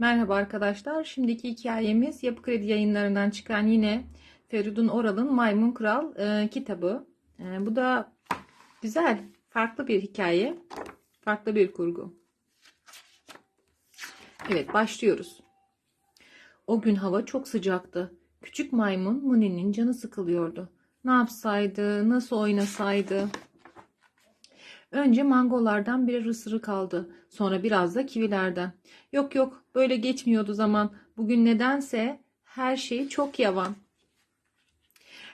Merhaba arkadaşlar. Şimdiki hikayemiz Yapı Kredi yayınlarından çıkan yine Feridun Oral'ın Maymun Kral e, kitabı. E, bu da güzel, farklı bir hikaye. Farklı bir kurgu. Evet, başlıyoruz. O gün hava çok sıcaktı. Küçük maymun Muni'nin canı sıkılıyordu. Ne yapsaydı, nasıl oynasaydı? Önce mangolardan bir ısırık aldı. Sonra biraz da kivilerden. Yok yok böyle geçmiyordu zaman. Bugün nedense her şey çok yavan.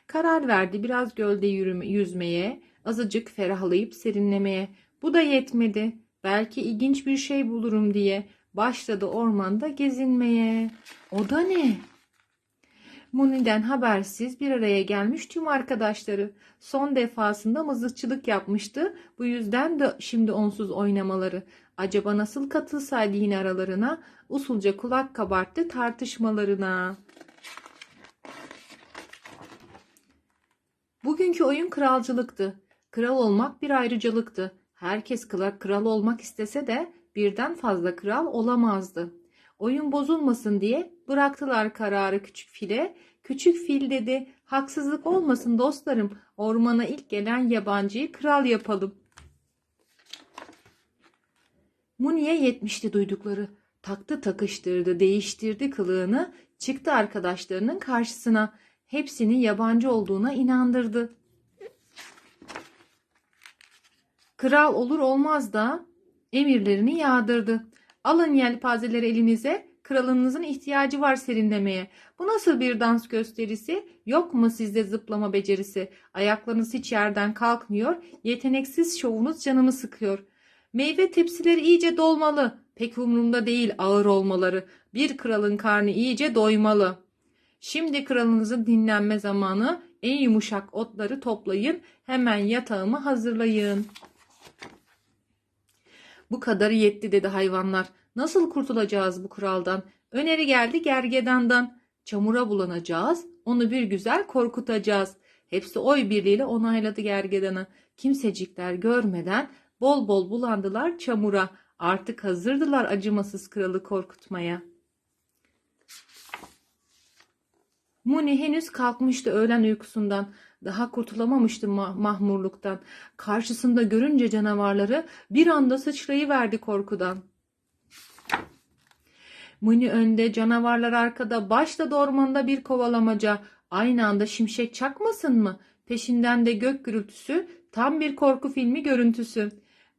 Karar verdi biraz gölde yürüme, yüzmeye, azıcık ferahlayıp serinlemeye. Bu da yetmedi. Belki ilginç bir şey bulurum diye başladı ormanda gezinmeye. O da ne? Muni'den habersiz bir araya gelmiş tüm arkadaşları. Son defasında mızıkçılık yapmıştı. Bu yüzden de şimdi onsuz oynamaları. Acaba nasıl katılsaydı yine aralarına? Usulca kulak kabarttı tartışmalarına. Bugünkü oyun kralcılıktı. Kral olmak bir ayrıcalıktı. Herkes kral, olmak istese de birden fazla kral olamazdı. Oyun bozulmasın diye bıraktılar kararı küçük file. Küçük fil dedi, haksızlık olmasın dostlarım, ormana ilk gelen yabancıyı kral yapalım. Muni'ye yetmişti duydukları. Taktı takıştırdı, değiştirdi kılığını, çıktı arkadaşlarının karşısına. Hepsini yabancı olduğuna inandırdı. Kral olur olmaz da emirlerini yağdırdı. Alın yelpazeleri elinize, kralınızın ihtiyacı var serinlemeye. Bu nasıl bir dans gösterisi? Yok mu sizde zıplama becerisi? Ayaklarınız hiç yerden kalkmıyor, yeteneksiz şovunuz canımı sıkıyor. Meyve tepsileri iyice dolmalı. Pek umurumda değil ağır olmaları. Bir kralın karnı iyice doymalı. Şimdi kralınızın dinlenme zamanı. En yumuşak otları toplayın. Hemen yatağımı hazırlayın. Bu kadarı yetti dedi hayvanlar. Nasıl kurtulacağız bu kuraldan? Öneri geldi gergedandan. Çamura bulanacağız, onu bir güzel korkutacağız. Hepsi oy birliğiyle onayladı gergedanı. Kimsecikler görmeden bol bol bulandılar çamura. Artık hazırdılar acımasız kralı korkutmaya. Muni henüz kalkmıştı öğlen uykusundan. Daha kurtulamamıştı ma- mahmurluktan. Karşısında görünce canavarları bir anda sıçrayıverdi korkudan. Muni önde, canavarlar arkada, başladı ormanda bir kovalamaca. Aynı anda şimşek çakmasın mı? Peşinden de gök gürültüsü, tam bir korku filmi görüntüsü.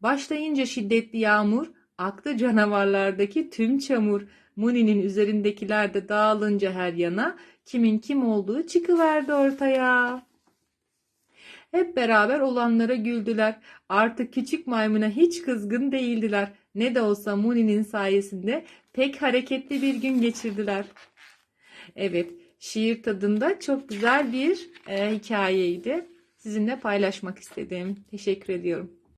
Başlayınca şiddetli yağmur, aktı canavarlardaki tüm çamur. Muni'nin üzerindekiler de dağılınca her yana, kimin kim olduğu çıkıverdi ortaya. Hep beraber olanlara güldüler. Artık küçük maymuna hiç kızgın değildiler. Ne de olsa Muni'nin sayesinde pek hareketli bir gün geçirdiler. Evet, şiir tadında çok güzel bir e, hikayeydi. Sizinle paylaşmak istedim. Teşekkür ediyorum.